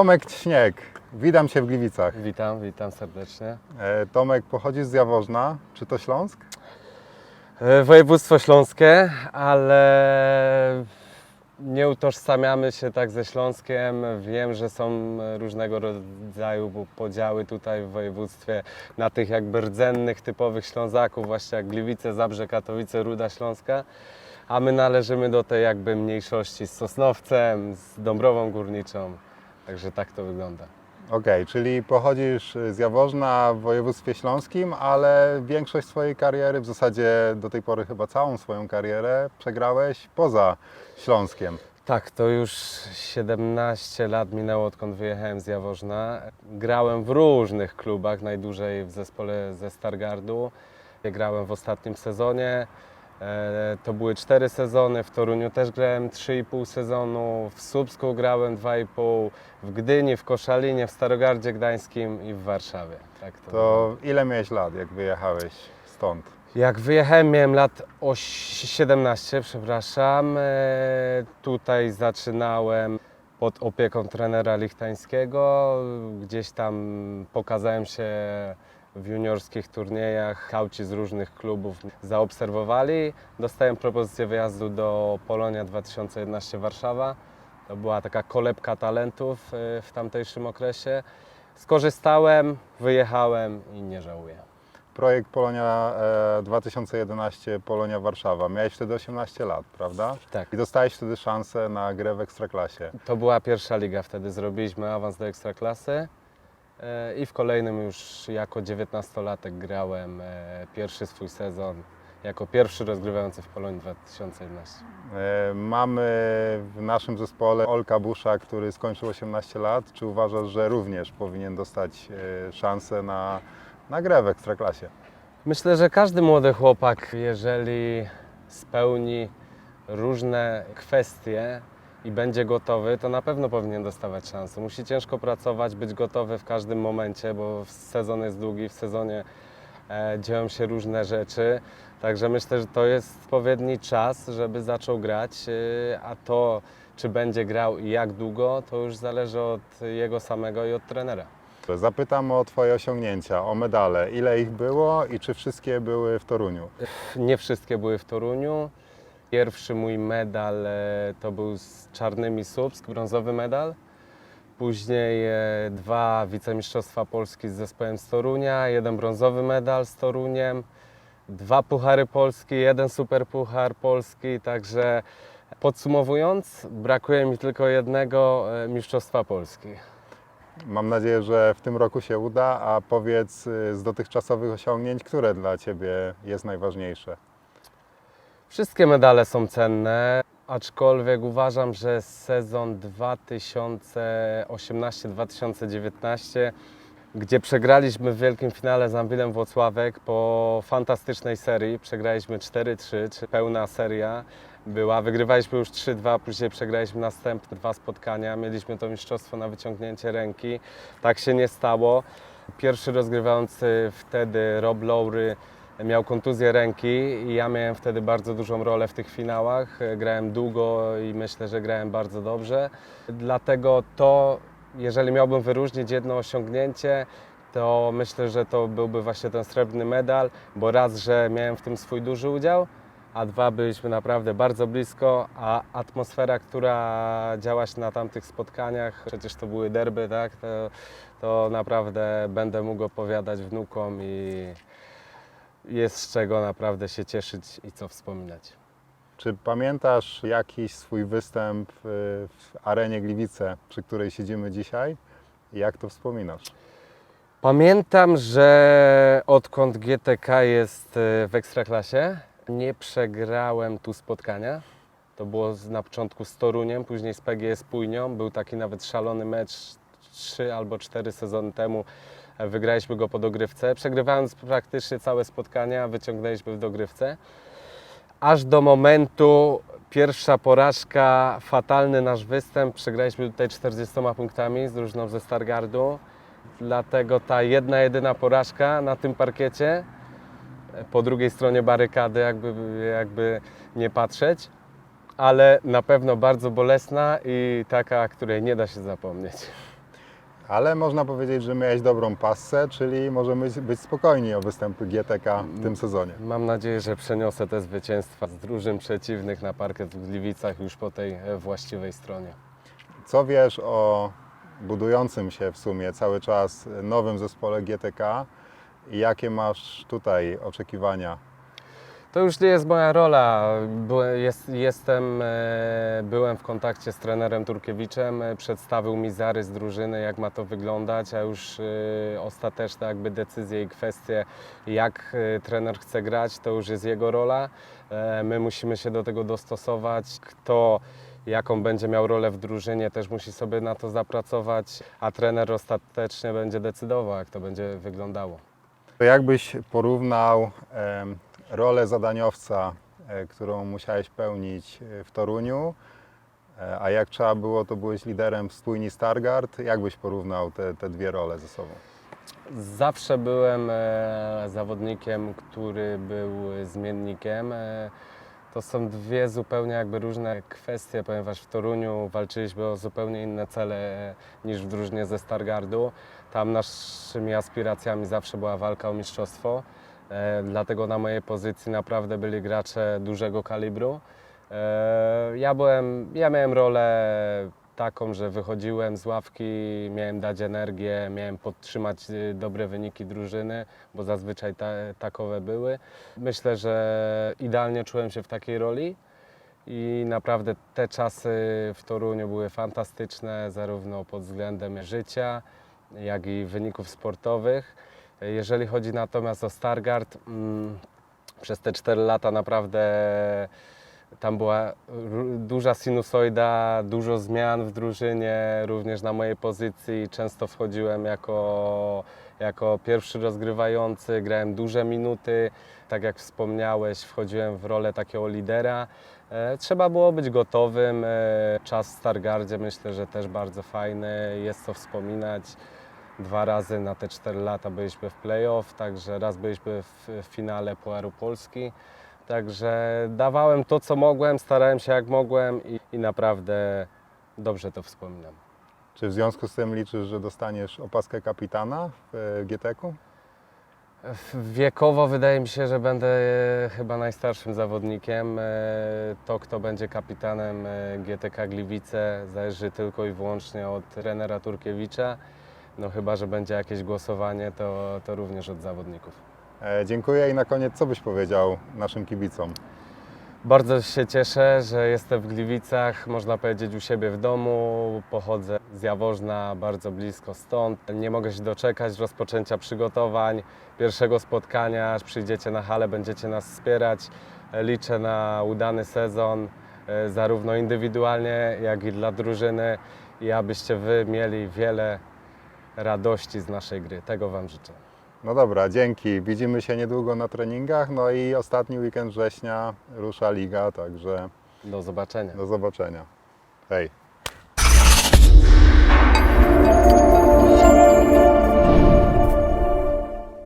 Tomek Śnieg, witam Cię w Gliwicach. Witam, witam serdecznie. E, Tomek pochodzi z Jaworzna, czy to Śląsk? E, Województwo śląskie, ale nie utożsamiamy się tak ze Śląskiem. Wiem, że są różnego rodzaju podziały tutaj w województwie na tych jakby rdzennych, typowych Ślązaków, właśnie jak Gliwice, Zabrze, Katowice, Ruda Śląska. A my należymy do tej jakby mniejszości z Sosnowcem, z Dąbrową Górniczą. Także tak to wygląda. Okej, czyli pochodzisz z Jaworzna w województwie śląskim, ale większość swojej kariery, w zasadzie do tej pory chyba całą swoją karierę, przegrałeś poza Śląskiem. Tak, to już 17 lat minęło, odkąd wyjechałem z Jaworzna. Grałem w różnych klubach, najdłużej w zespole ze Stargardu. Grałem w ostatnim sezonie. E, To były 4 sezony, w Toruniu też grałem 3,5 sezonu, w Słupsku grałem 2,5, w Gdyni, w Koszalinie, w Starogardzie Gdańskim i w Warszawie. Tak to To ile miałeś lat, jak wyjechałeś stąd? Jak wyjechałem, miałem lat oś- 17, przepraszam. E, Tutaj zaczynałem pod opieką trenera lichtańskiego. Gdzieś tam pokazałem się w juniorskich turniejach. Kauci z różnych klubów zaobserwowali. Dostałem propozycję wyjazdu do Polonia 2011 Warszawa. To była taka kolebka talentów e, w tamtejszym okresie. Skorzystałem, wyjechałem i nie żałuję. Projekt Polonia e, 2011, Polonia Warszawa. Miałeś wtedy 18 lat, prawda? Tak. I dostałeś wtedy szansę na grę w Ekstraklasie. To była pierwsza liga, wtedy zrobiliśmy awans do ekstraklasy e, i w kolejnym już jako 19-latek grałem e, pierwszy swój sezon jako pierwszy rozgrywający w Polonii 2011. E, Mamy w naszym zespole Olka Busza, który skończył 18 lat. Czy uważasz, że również powinien dostać e, szansę na, na grę w Ekstraklasie? Myślę, że każdy młody chłopak, jeżeli spełni różne kwestie i będzie gotowy, to na pewno powinien dostawać szansę. Musi ciężko pracować, być gotowy w każdym momencie, bo sezon jest długi, w sezonie e, dzieją się różne rzeczy. Także myślę, że to jest odpowiedni czas, żeby zaczął grać, e, a to, czy będzie grał i jak długo, to już zależy od jego samego i od trenera. Zapytam o Twoje osiągnięcia, o medale. Ile ich było i czy wszystkie były w Toruniu? Nie wszystkie były w Toruniu. Pierwszy mój medal e, to był z Czarnymi Słupsk, brązowy medal. Później e, dwa wicemistrzostwa Polski z zespołem z Torunia, jeden brązowy medal z Toruniem, dwa puchary Polski, jeden superpuchar Polski, także podsumowując, brakuje mi tylko jednego e, mistrzostwa Polski. Mam nadzieję, że w tym roku się uda, a powiedz z dotychczasowych osiągnięć, które dla Ciebie jest najważniejsze? Wszystkie medale są cenne, aczkolwiek uważam, że sezon 2018-2019, gdzie przegraliśmy w wielkim finale z Ambilem Włocławek po fantastycznej serii, przegraliśmy 4-3, czy pełna seria była, wygrywaliśmy już 3-2, później przegraliśmy następne dwa spotkania, mieliśmy to mistrzostwo na wyciągnięcie ręki, tak się nie stało. Pierwszy rozgrywający wtedy Rob Lowry miał kontuzję ręki i ja miałem wtedy bardzo dużą rolę w tych finałach. Grałem długo i myślę, że grałem bardzo dobrze. Dlatego to, jeżeli miałbym wyróżnić jedno osiągnięcie, to myślę, że to byłby właśnie ten srebrny medal, bo raz, że miałem w tym swój duży udział, a dwa, byliśmy naprawdę bardzo blisko, a atmosfera, która działa się na tamtych spotkaniach, przecież to były derby, tak, to, to naprawdę będę mógł opowiadać wnukom i jest z czego naprawdę się cieszyć i co wspominać. Czy pamiętasz jakiś swój występ y, w arenie Gliwice, przy której siedzimy dzisiaj? Jak to wspominasz? Pamiętam, że odkąd GTK jest e, w Ekstraklasie, nie przegrałem tu spotkania. To było na początku z Toruniem, później z PGS Pójnią. Był taki nawet szalony mecz trzy albo cztery sezony temu. E, Wygraliśmy go po dogrywce. Przegrywając praktycznie całe spotkania, wyciągnęliśmy w dogrywce. Aż do momentu pierwsza porażka, fatalny nasz występ. Przegraliśmy tutaj 40 punktami z drużyną ze Stargardu. Dlatego ta jedna, jedyna porażka na tym parkiecie, po drugiej stronie barykady, jakby, jakby nie patrzeć, ale na pewno bardzo bolesna i taka, której nie da się zapomnieć. Ale można powiedzieć, że miałeś dobrą passę, czyli możemy być- spokojni o występy GTK w tym sezonie. Mam nadzieję, że przeniosę te zwycięstwa z drużyn przeciwnych na parkiet w Gliwicach już po tej e, właściwej stronie. Co wiesz o budującym się w sumie cały czas nowym zespole GTK i jakie masz tutaj oczekiwania? To już nie jest moja rola. Jest, jestem, e, byłem w kontakcie z trenerem Turkiewiczem, e, przedstawił mi zarys drużyny, jak ma to wyglądać, a już e, ostateczne jakby decyzje i kwestie, jak trener chce grać, to już jest jego rola. My musimy się do tego dostosować. Kto jaką będzie miał rolę w drużynie, też musi sobie na to zapracować, a trener ostatecznie będzie decydował, jak to będzie wyglądało. To jakbyś porównał rolę zadaniowca, e, którą musiałeś pełnić e, w Toruniu, e, a jak trzeba było, to byłeś liderem w stójni Stargard. Jak byś porównał te, te dwie role ze sobą? Zawsze byłem zawodnikiem, który był zmiennikiem. To są dwie zupełnie jakby różne kwestie, ponieważ w Toruniu walczyliśmy o zupełnie inne cele niż w drużynie ze Stargardu. Tam naszymi aspiracjami zawsze była walka o mistrzostwo. E, dlatego na mojej pozycji naprawdę byli gracze dużego kalibru. E, ja, byłem, ja miałem rolę taką, że wychodziłem z ławki, miałem dać energię, miałem podtrzymać y, dobre wyniki drużyny, bo zazwyczaj ta, takowe były. Myślę, że idealnie czułem się w takiej roli i naprawdę te czasy w Toruniu były fantastyczne, zarówno pod względem życia, jak i wyników sportowych. Jeżeli chodzi natomiast o Stargard, mm, przez te 4 lata naprawdę tam była duża sinusoida, dużo zmian w drużynie, również na mojej pozycji. Często wchodziłem jako, jako pierwszy rozgrywający, grałem duże minuty. Tak jak wspomniałeś, wchodziłem w rolę takiego lidera. E, Trzeba było być gotowym. E, Czas w Stargardzie myślę, że też bardzo fajny, jest co wspominać. Dwa razy na te 4 lata byliśmy w playoff, także raz byliśmy w finale Puaru Polski. Także dawałem to, co mogłem, starałem się jak mogłem i, i naprawdę dobrze to wspominam. Czy w związku z tym liczysz, że dostaniesz opaskę kapitana w GTK-u? Wiekowo wydaje mi się, że będę e, chyba najstarszym zawodnikiem. E, To, kto będzie kapitanem e, GTK Gliwice, zależy tylko i wyłącznie od trenera Turkiewicza. No chyba, że będzie jakieś głosowanie, to, to również od zawodników. E, Dziękuję i na koniec co byś powiedział naszym kibicom? Bardzo się cieszę, że jestem w Gliwicach, można powiedzieć u siebie w domu. Pochodzę z Jaworzna, bardzo blisko stąd. Nie mogę się doczekać rozpoczęcia przygotowań, pierwszego spotkania. Aż przyjdziecie na halę, będziecie nas wspierać. Liczę na udany sezon, e, zarówno indywidualnie, jak i dla drużyny i abyście Wy mieli wiele radości z naszej gry. Tego Wam życzę. No dobra, dzięki. Widzimy się niedługo na treningach. No i ostatni weekend września rusza liga, także Do zobaczenia. do zobaczenia. Hej.